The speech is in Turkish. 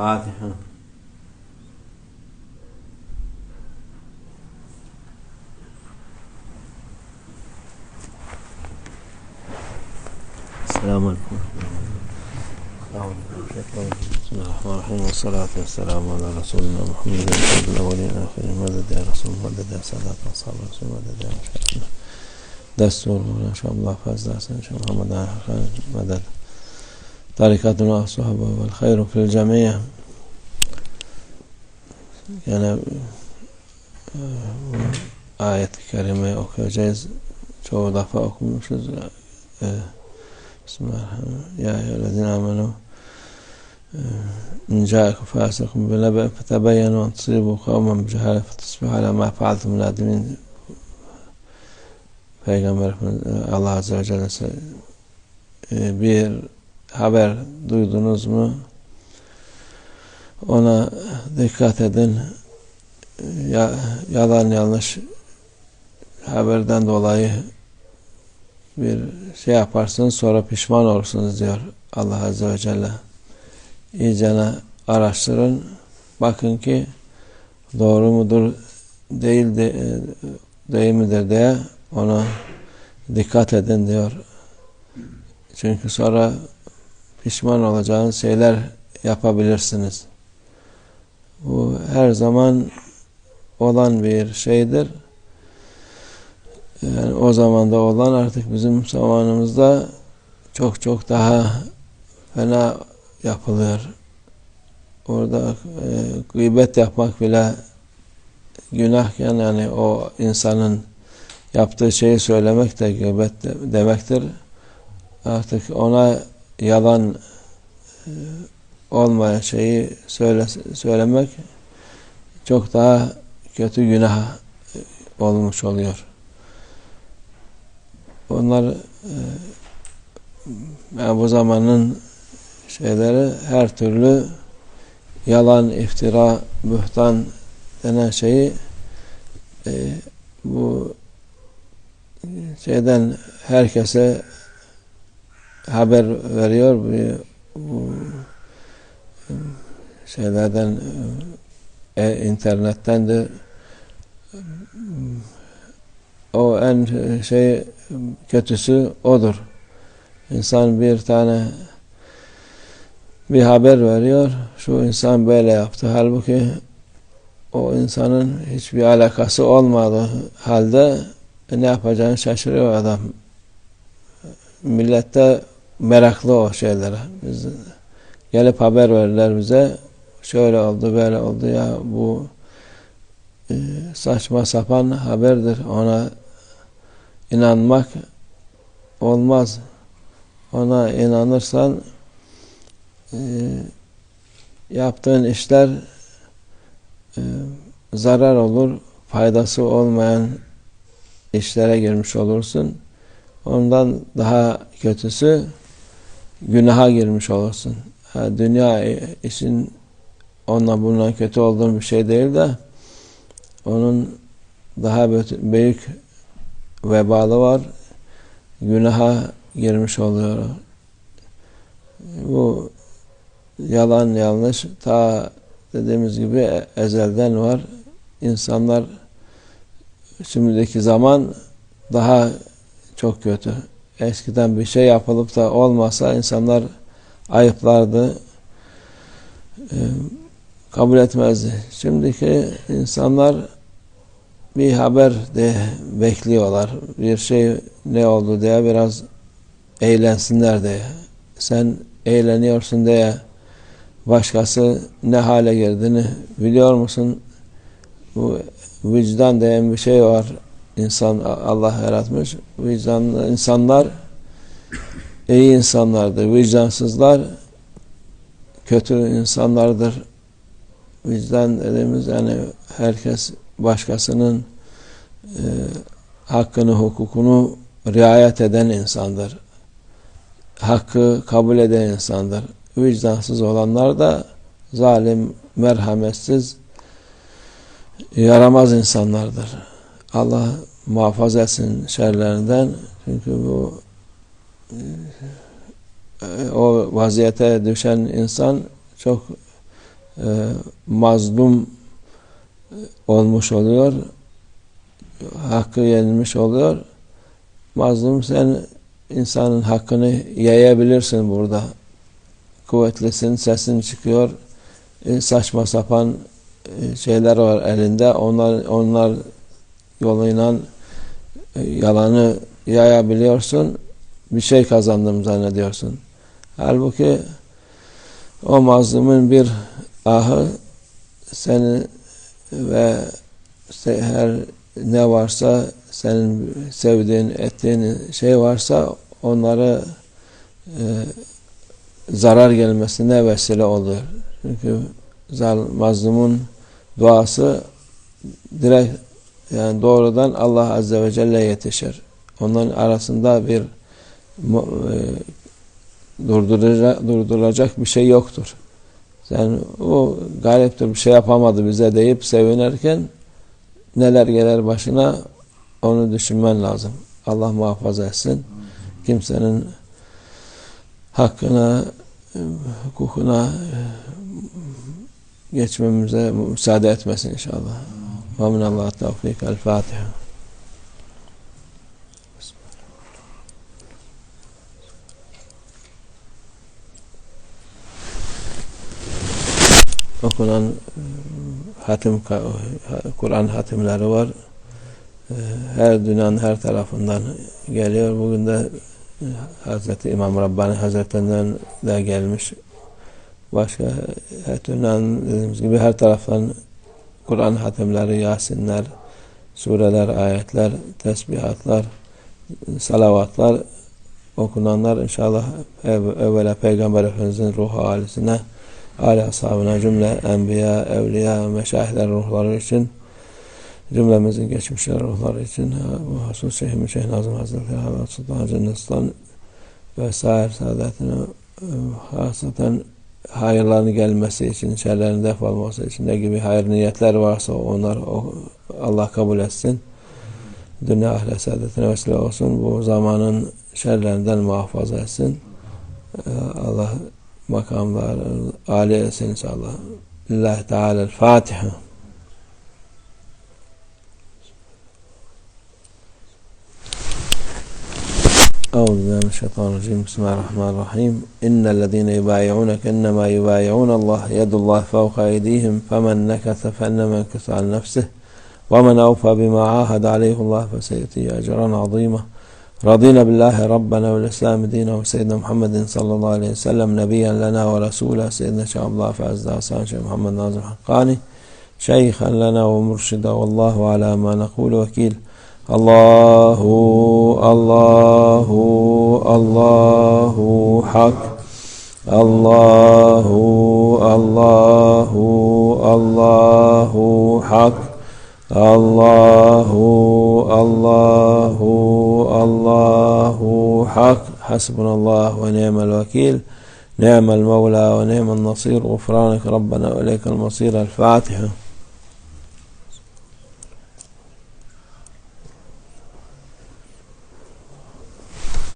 Fatiha. السلام عليكم. بسم الله الرحمن الرحيم والصلاة والسلام على رسولنا محمد سيد الأولين والآخرين مدد يا رسول مدد يا سادات أصحاب رسول مدد يا مشايخنا دستور إن شاء الله فاز درس إن شاء الله محمد مدد تركاتنا أصحابه والخير في الجميع. يعني آه، آية كريمة أوكي جيز شو ضفا أوكم شو بسم الله يا أيها الذين آمنوا آه، إن جاءكم فاسقكم بنبأ فتبينوا أن تصيبوا قوما بجهالة فتصبحوا على ما فعلتم نادمين. فيغمر آه، الله عز وجل بير haber duydunuz mu? Ona dikkat edin. Ya, yalan yanlış haberden dolayı bir şey yaparsınız sonra pişman olursunuz diyor Allah Azze ve Celle. İyicene araştırın. Bakın ki doğru mudur değil de, değil midir diye ona dikkat edin diyor. Çünkü sonra pişman olacağınız şeyler yapabilirsiniz bu her zaman olan bir şeydir. Yani o zamanda olan artık bizim zamanımızda çok çok daha fena yapılıyor. Orada e, gıybet yapmak bile günahken yani o insanın yaptığı şeyi söylemek de gıybet de, demektir. Artık ona yalan e, olmayan şeyi söyle, söylemek çok daha kötü günah olmuş oluyor. Onlar e, yani bu zamanın şeyleri her türlü yalan, iftira, bühtan denen şeyi e, bu şeyden herkese haber veriyor. Bu, şeylerden e, internetten de o en şey kötüsü odur. İnsan bir tane bir haber veriyor. Şu insan böyle yaptı. Halbuki o insanın hiçbir alakası olmadığı halde ne yapacağını şaşırıyor adam. Millette meraklı o şeylere. Biz gelip haber verirler bize. Şöyle oldu, böyle oldu ya bu e, saçma sapan haberdir. Ona inanmak olmaz. Ona inanırsan e, yaptığın işler e, zarar olur, faydası olmayan işlere girmiş olursun. Ondan daha kötüsü günaha girmiş olursun. Ha, dünya için onunla bundan kötü olduğum bir şey değil de onun daha büyük vebalı var. Günaha girmiş oluyor. Bu yalan yanlış ta dediğimiz gibi ezelden var. İnsanlar şimdiki zaman daha çok kötü. Eskiden bir şey yapılıp da olmasa insanlar ayıplardı. E, kabul etmezdi. Şimdiki insanlar bir haber de bekliyorlar. Bir şey ne oldu diye biraz eğlensinler diye. Sen eğleniyorsun diye başkası ne hale girdiğini biliyor musun? Bu vicdan diye bir şey var. İnsan Allah yaratmış. Vicdanlı insanlar iyi insanlardır. Vicdansızlar kötü insanlardır. Vicdan dediğimiz yani herkes başkasının e, hakkını, hukukunu riayet eden insandır. Hakkı kabul eden insandır. Vicdansız olanlar da zalim, merhametsiz, yaramaz insanlardır. Allah muhafaza etsin şerlerinden. Çünkü bu e, o vaziyete düşen insan çok e, mazlum olmuş oluyor. Hakkı yenilmiş oluyor. Mazlum sen insanın hakkını yayabilirsin burada. Kuvvetlisin, sesin çıkıyor. E, saçma sapan e, şeyler var elinde. Onlar onlar yoluyla e, yalanı yayabiliyorsun. Bir şey kazandım zannediyorsun. Halbuki o mazlumun bir ahı seni ve her ne varsa senin sevdiğin, ettiğin şey varsa onları e, zarar gelmesine vesile oluyor. Çünkü mazlumun duası direkt yani doğrudan Allah Azze ve Celle yetişir. Onların arasında bir e, durduracak, durduracak bir şey yoktur. Sen o galiptir bir şey yapamadı bize deyip sevinerken neler gelir başına onu düşünmen lazım. Allah muhafaza etsin. Kimsenin hakkına, hukukuna geçmemize müsaade etmesin inşallah. Minallah tevfik. El Fatiha. okunan e, hatim Kur'an hatimleri var. Her dünyanın her tarafından geliyor. Bugün de e, Hazreti İmam Rabbani Hazretlerinden de gelmiş. Başka her dünyanın dediğimiz gibi her taraftan Kur'an hatimleri, Yasinler, sureler, ayetler, tesbihatlar, salavatlar okunanlar inşallah ev, evvela Peygamber Efendimizin ruhu alisine Ali ashabına cümle enbiya, evliya, meşahitler ruhları için cümlemizin geçmişler ruhları için bu Hasus Şeyh Şeyh Nazım Hazretleri Hazreti Sultan Cennetistan ve sair saadetine hasaten hayırların gelmesi için, şerlerin def olması için ne gibi hayır niyetler varsa onlar Allah kabul etsin. Dünya ahiret saadetine vesile olsun. Bu zamanın şerlerinden muhafaza etsin. Allah makamlar âli etsin inşallah. Lillahi Teala'l-Fatiha. أعوذ بالله من الشيطان الرجيم. بسم الله الرحمن الرحيم. إن الذين يبايعونك إنما يبايعون الله يد الله فوق أيديهم فمن نكث فإنما ينكث عن نفسه ومن أوفى بما عاهد عليه الله فسيؤتيه أجرا عظيما. رضينا بالله ربنا والإسلام دينا وسيدنا محمد صلى الله عليه وسلم نبيا لنا ورسولا سيدنا شيخ الله فعز حسان شيخ محمد ناظر حقاني شيخا لنا ومرشدا والله على ما نقول وكيل. الله الله الله حق الله الله الله حق الله الله الله حق حسبنا الله ونعم الوكيل نعم المولى ونعم النصير غفرانك ربنا وإليك المصير الفاتحة